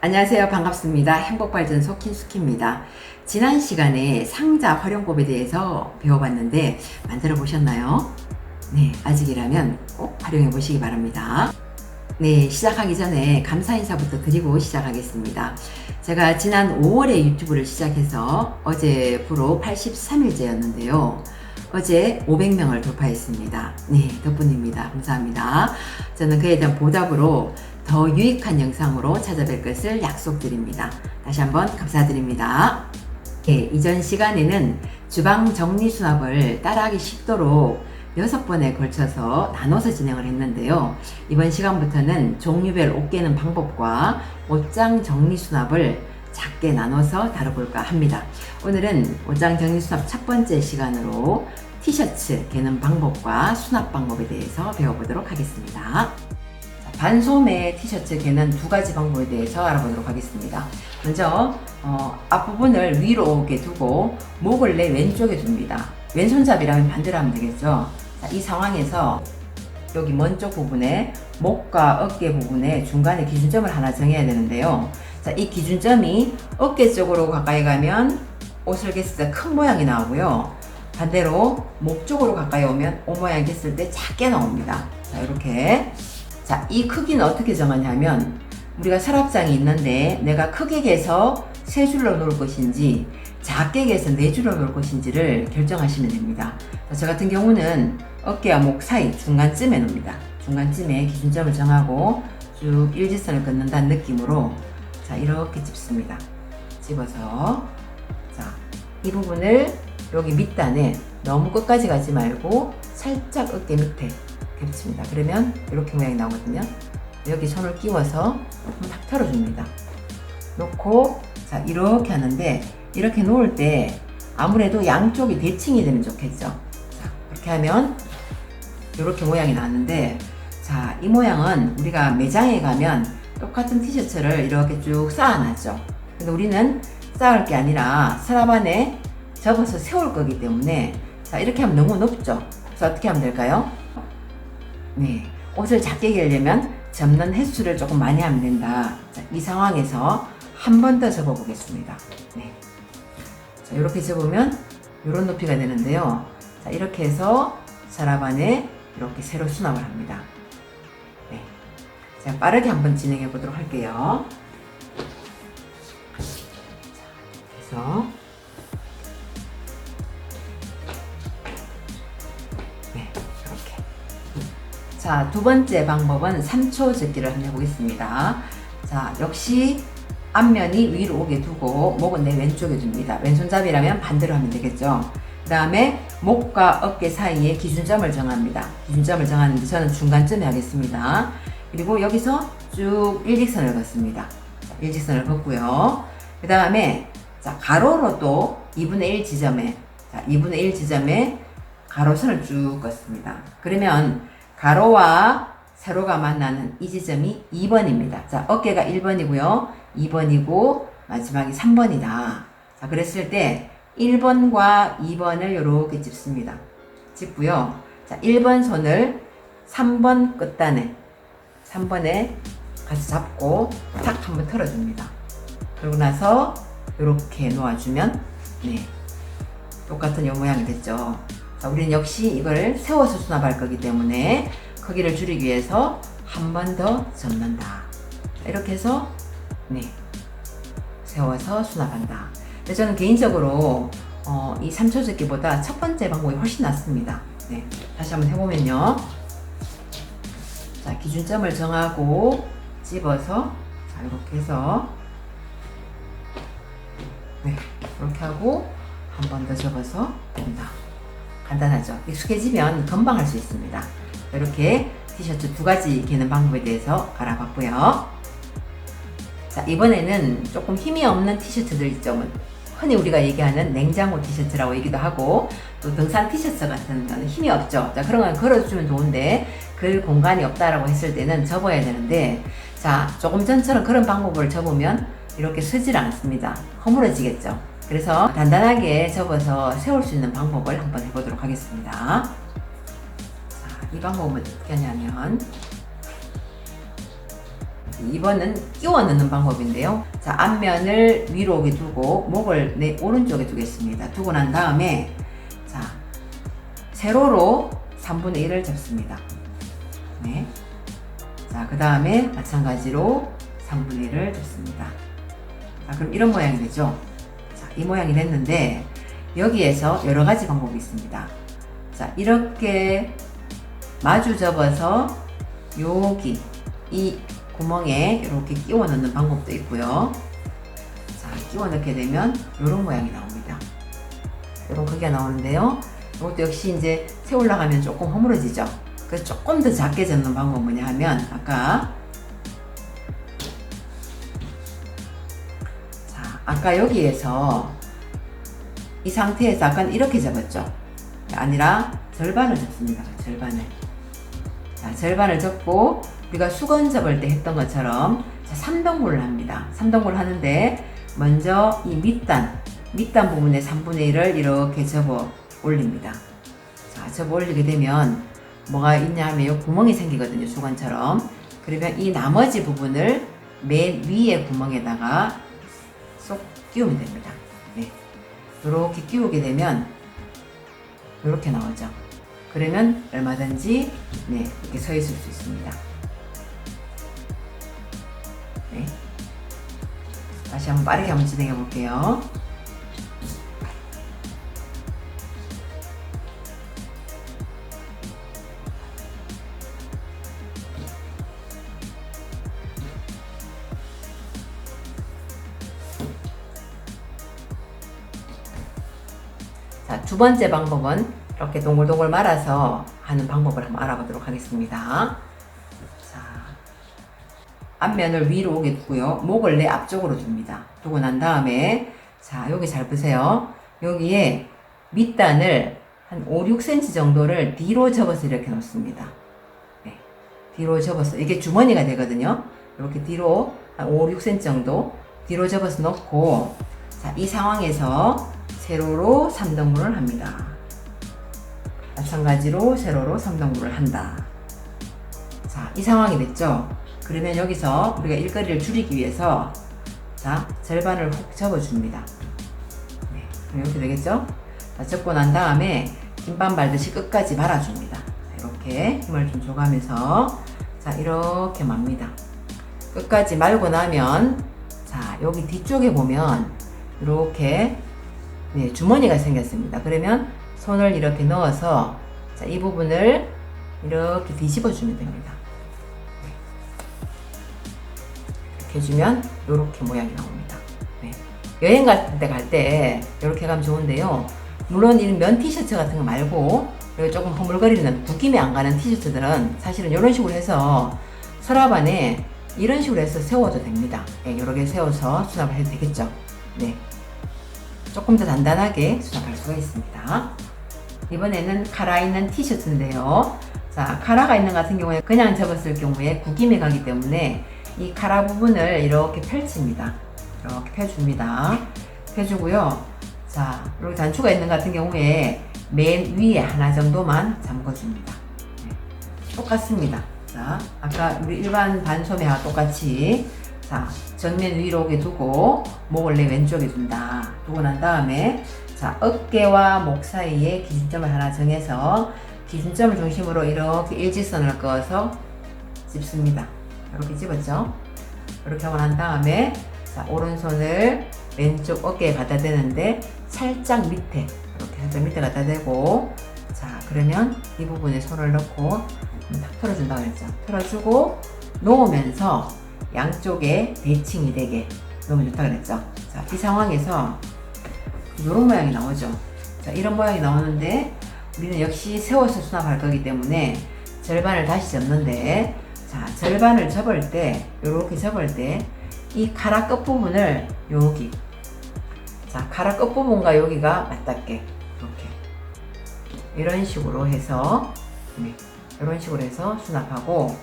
안녕하세요. 반갑습니다. 행복발전 소 킨스키입니다. 지난 시간에 상자 활용법에 대해서 배워봤는데 만들어 보셨나요? 네, 아직이라면 꼭 활용해 보시기 바랍니다. 네, 시작하기 전에 감사 인사부터 드리고 시작하겠습니다. 제가 지난 5월에 유튜브를 시작해서 어제부로 83일째였는데요. 어제 500명을 돌파했습니다. 네, 덕분입니다. 감사합니다. 저는 그에 대한 보답으로 더 유익한 영상으로 찾아뵐 것을 약속드립니다. 다시 한번 감사드립니다. 네, 이전 시간에는 주방 정리 수납을 따라하기 쉽도록 6번에 걸쳐서 나눠서 진행을 했는데요. 이번 시간부터는 종류별 옷 깨는 방법과 옷장 정리 수납을 작게 나눠서 다뤄볼까 합니다. 오늘은 옷장 정리 수납 첫 번째 시간으로 티셔츠 개는 방법과 수납 방법에 대해서 배워보도록 하겠습니다. 자, 반소매 티셔츠 개는 두 가지 방법에 대해서 알아보도록 하겠습니다. 먼저 어, 앞부분을 위로 오게 두고 목을 내 왼쪽에 둡니다. 왼손잡이라면 반대로 하면 되겠죠. 자, 이 상황에서 여기 먼쪽 부분에 목과 어깨 부분에 중간에 기준점을 하나 정해야 되는데요. 자, 이 기준점이 어깨 쪽으로 가까이 가면 옷을 겠을 때 큰 모양이 나오고요. 반대로 목 쪽으로 가까이 오면 옷 모양 겠을 때 작게 나옵니다. 자, 이렇게. 자, 이 크기는 어떻게 정하냐면 우리가 서랍장이 있는데 내가 크게 개서 세 줄로 놓을 것인지 작게 개서 네 줄로 놓을 것인지를 결정하시면 됩니다. 자, 저 같은 경우는 어깨와 목 사이 중간쯤에 놓습니다. 중간쯤에 기준점을 정하고 쭉 일직선을 긋는다는 느낌으로 자 이렇게 찝습니다. 집어서 자 이 부분을 여기 밑단에 너무 끝까지 가지 말고 살짝 어깨 밑에 겹칩니다. 그러면 이렇게 모양이 나오거든요. 여기 손을 끼워서 탁 털어줍니다. 놓고 자 이렇게 하는데 이렇게 놓을 때 아무래도 양쪽이 대칭이 되면 좋겠죠. 자 이렇게 하면 이렇게 모양이 나왔는데 자 이 모양은 우리가 매장에 가면 똑같은 티셔츠를 이렇게 쭉 쌓아놨죠. 근데 우리는 쌓을 게 아니라 서랍 안에 접어서 세울 거기 때문에 자 이렇게 하면 너무 높죠. 그래서 어떻게 하면 될까요? 네, 옷을 작게 개려면 접는 횟수를 조금 많이 하면 된다. 자, 이 상황에서 한 번 더 접어 보겠습니다. 네. 자, 이렇게 접으면 이런 높이가 되는데요. 자, 이렇게 해서 서랍 안에 이렇게 새로 수납을 합니다. 네. 자, 빠르게 한번 진행해 보도록 할게요. 자, 그래서 네, 이렇게. 자, 두 번째 방법은 3초 접기를 한번 해보겠습니다. 자, 역시 앞면이 위로 오게 두고 목은 내 왼쪽에 둡니다. 왼손잡이라면 반대로 하면 되겠죠. 그 다음에 목과 어깨 사이에 기준점을 정합니다. 기준점을 정하는데 저는 중간쯤에 하겠습니다. 그리고 여기서 쭉 일직선을 긋습니다. 자, 일직선을 긋고요. 그 다음에 자, 가로로 또 2분의 1 지점에 자, 2분의 1 지점에 가로선을 쭉 긋습니다. 그러면 가로와 세로가 만나는 이 지점이 2번입니다. 자, 어깨가 1번이고요. 2번이고 마지막이 3번이다. 자, 그랬을 때 1번과 2번을 이렇게 짚습니다. 짚고요. 자, 1번 손을 3번 끝단에 3번에 같이 잡고 탁 한번 털어줍니다. 그러고 나서 이렇게 놓아주면 네 똑같은 요 모양이 됐죠. 자, 우리는 역시 이걸 세워서 수납할 거기 때문에 크기를 줄이기 위해서 한 번 더 접는다. 이렇게 해서 네 세워서 수납한다. 저는 개인적으로 어, 이 3초 접기보다 첫 번째 방법이 훨씬 낫습니다. 네, 다시 한번 해보면요. 자, 기준점을 정하고 집어서 자, 이렇게 해서 네, 이렇게 하고 한 번 더 접어서 본다. 간단하죠? 익숙해지면 금방 할 수 있습니다. 이렇게 티셔츠 두 가지 개는 방법에 대해서 알아봤고요. 자, 이번에는 조금 힘이 없는 티셔츠들 있죠. 흔히 우리가 얘기하는 냉장고 티셔츠라고 얘기도 하고 또 등산 티셔츠 같은 거는 힘이 없죠. 자, 그런 건 걸어주면 좋은데 그 공간이 없다라고 했을 때는 접어야 되는데 자, 조금 전처럼 그런 방법을 접으면 이렇게 쓰질 않습니다. 허물어지겠죠. 그래서 단단하게 접어서 세울 수 있는 방법을 한번 해보도록 하겠습니다. 자, 이 방법은 어떻게 하냐면 2번은 끼워 넣는 방법인데요. 자, 앞면을 위로 오게 두고 목을 내 오른쪽에 두겠습니다. 두고 난 다음에 자, 세로로 3분의 1을 잡습니다. 네. 자, 그 다음에 마찬가지로 3분의 1을 잡습니다. 자, 그럼 이런 모양이 되죠. 자, 이 모양이 됐는데 여기에서 여러 가지 방법이 있습니다. 자, 이렇게 마주 접어서 여기 이 구멍에 이렇게 끼워 넣는 방법도 있고요. 자, 끼워 넣게 되면 이런 모양이 나옵니다. 이런 크기가 나오는데요. 이것도 역시 이제 세올라 가면 조금 허물어지죠. 그래서 조금 더 작게 접는 방법은 뭐냐 하면 아까 자, 아까 여기에서 이 상태에서 아까 이렇게 접었죠. 아니라 절반을 접습니다. 절반을. 자, 절반을 접고 우리가 수건 접을 때 했던 것처럼 자, 3등분을 합니다. 3등분을 하는데 먼저 이 밑단, 밑단 부분의 3분의 1을 이렇게 접어 올립니다. 자, 접어 올리게 되면 뭐가 있냐 하면 이 구멍이 생기거든요. 수건처럼. 그러면 이 나머지 부분을 맨 위에 구멍에다가 쏙 끼우면 됩니다. 네. 이렇게 끼우게 되면 이렇게 나오죠. 그러면 얼마든지 네, 이렇게 서 있을 수 있습니다. 네. 다시 한번 빠르게 한번 진행해 볼게요. 자, 두 번째 방법은 이렇게 동글동글 말아서 하는 방법을 한번 알아보도록 하겠습니다. 자, 앞면을 위로 오게 두고요. 목을 내 앞쪽으로 둡니다. 두고 난 다음에, 자, 여기 잘 보세요. 여기에 밑단을 한 5, 6cm 정도를 뒤로 접어서 이렇게 놓습니다. 네. 뒤로 접어서, 이게 주머니가 되거든요. 이렇게 뒤로 한 5, 6cm 정도 뒤로 접어서 놓고, 자, 이 상황에서 세로로 3등분을 합니다. 마찬가지로 세로로 3등분을 한다. 자, 이 상황이 됐죠? 그러면 여기서 우리가 일거리를 줄이기 위해서 자, 절반을 훅 접어줍니다. 네, 그럼 이렇게 되겠죠? 자, 접고 난 다음에 김밥 말듯이 끝까지 말아줍니다. 자, 이렇게 힘을 좀 줘가면서 자, 이렇게 맙니다. 끝까지 말고 나면 자, 여기 뒤쪽에 보면 이렇게 네, 주머니가 생겼습니다. 그러면 손을 이렇게 넣어서 자, 이 부분을 이렇게 뒤집어 주면 됩니다. 이렇게 해주면 이렇게 모양이 나옵니다. 네. 여행 같은 데 갈 때 이렇게 가면 좋은데요. 물론 이면 티셔츠 같은 거 말고 조금 허물거리는 구김이 안 가는 티셔츠들은 사실은 이런 식으로 해서 서랍 안에 이런 식으로 해서 세워도 됩니다. 네, 개 세워서 수납을 해도 되겠죠. 네. 조금 더 단단하게 수납할 수가 있습니다. 이번에는 카라 있는 티셔츠인데요. 자, 카라가 있는 같은 경우에 그냥 접었을 경우에 구김이 가기 때문에 이 카라 부분을 이렇게 펼칩니다. 이렇게 펴줍니다. 펴주고요. 자, 이렇게 단추가 있는 같은 경우에 맨 위에 하나 정도만 잠궈줍니다. 네, 똑같습니다. 자, 아까 우리 일반 반소매와 똑같이 자, 전면 위로 오게 두고 목을 내 왼쪽에 둔다. 두고 난 다음에 자, 어깨와 목 사이에 기준점을 하나 정해서 기준점을 중심으로 이렇게 일직선을 그어서 찝습니다. 이렇게 집었죠? 이렇게 하고 난 다음에 자, 오른손을 왼쪽 어깨에 갖다 대는데 살짝 밑에 이렇게 살짝 밑에 갖다 대고 자 그러면 이 부분에 손을 넣고 탁 털어준다고 했죠. 털어주고 놓으면서 양쪽에 대칭이 되게 너무 좋다 그랬죠. 자, 이 상황에서 이런 모양이 나오죠. 자, 이런 모양이 나오는데 우리는 역시 세워서 수납할 거기 때문에 절반을 다시 접는데 자, 절반을 접을 때 이렇게 접을 때이 카라 끝 부분을 여기 자, 카라 끝 부분과 여기가 맞닿게 이렇게 이런 식으로 해서 네, 이런 식으로 해서 수납하고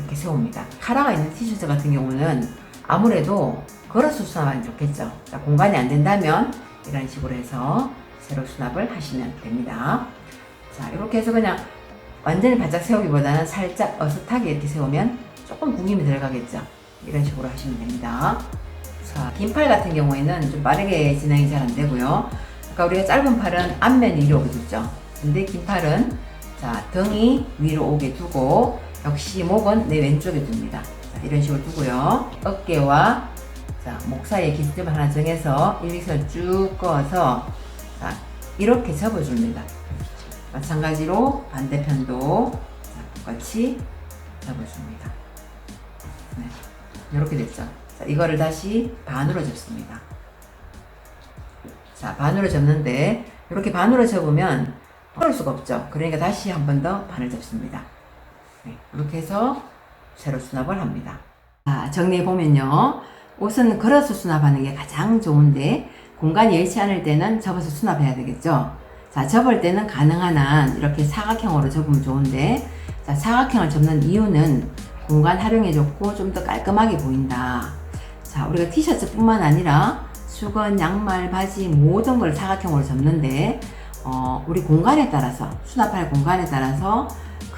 이렇게 세웁니다. 카라가 있는 티셔츠 같은 경우는 아무래도 걸어서 수납하면 좋겠죠. 자, 공간이 안 된다면 이런 식으로 해서 세로 수납을 하시면 됩니다. 자, 이렇게 해서 그냥 완전히 바짝 세우기보다는 살짝 어슷하게 이렇게 세우면 조금 구김이 들어가겠죠. 이런 식으로 하시면 됩니다. 자, 긴 팔 같은 경우에는 좀 빠르게 진행이 잘 안 되고요. 아까 우리가 짧은 팔은 앞면이 위로 오게 뒀죠. 근데 긴 팔은 자, 등이 위로 오게 두고 역시 목은 내 왼쪽에 둡니다. 자, 이런 식으로 두고요. 어깨와 자, 목 사이에 기습점을 하나 정해서 일직선을 쭉 그어서 자, 이렇게 접어줍니다. 마찬가지로 반대편도 자, 똑같이 접어줍니다. 네, 이렇게 됐죠. 자, 이거를 다시 반으로 접습니다. 자, 반으로 접는데 이렇게 반으로 접으면 풀을 수가 없죠. 그러니까 다시 한 번 더 반을 접습니다. 네, 이렇게 해서 세로 수납을 합니다. 자, 정리해 보면요. 옷은 걸어서 수납하는 게 가장 좋은데 공간이 여의치 않을 때는 접어서 수납해야 되겠죠. 자, 접을 때는 가능한 한 이렇게 사각형으로 접으면 좋은데 자, 사각형을 접는 이유는 공간 활용에 좋고 좀 더 깔끔하게 보인다. 자, 우리가 티셔츠뿐만 아니라 수건, 양말, 바지 모든 걸 사각형으로 접는데 어, 우리 공간에 따라서 수납할 공간에 따라서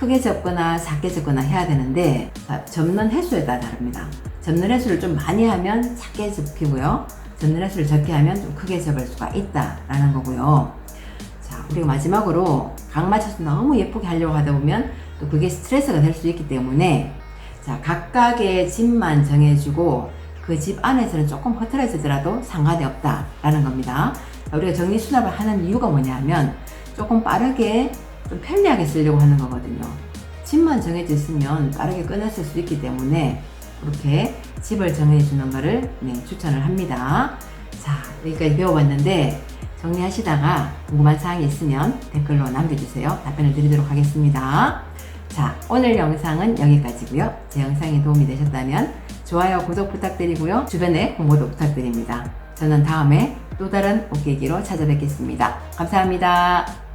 크게 접거나 작게 접거나 해야 되는데 자, 접는 횟수에 따라 다릅니다. 접는 횟수를 좀 많이 하면 작게 접히고요. 접는 횟수를 적게 하면 좀 크게 접을 수가 있다라는 거고요. 자, 우리가 마지막으로 각 맞춰서 너무 예쁘게 하려고 하다 보면 또 그게 스트레스가 될 수 있기 때문에 자, 각각의 집만 정해주고 그 집 안에서는 조금 흐트러지더라도 상관이 없다라는 겁니다. 자, 우리가 정리 수납을 하는 이유가 뭐냐면 조금 빠르게 좀 편리하게 쓰려고 하는 거거든요. 집만 정해져 있으면 빠르게 꺼냈을 수 있기 때문에 이렇게 집을 정해주는 것을 네, 추천을 합니다. 자, 여기까지 배워봤는데 정리하시다가 궁금한 사항이 있으면 댓글로 남겨주세요. 답변을 드리도록 하겠습니다. 자, 오늘 영상은 여기까지고요. 제 영상이 도움이 되셨다면 좋아요, 구독 부탁드리고요. 주변에 홍보도 부탁드립니다. 저는 다음에 또 다른 옷깨기로 찾아뵙겠습니다. 감사합니다.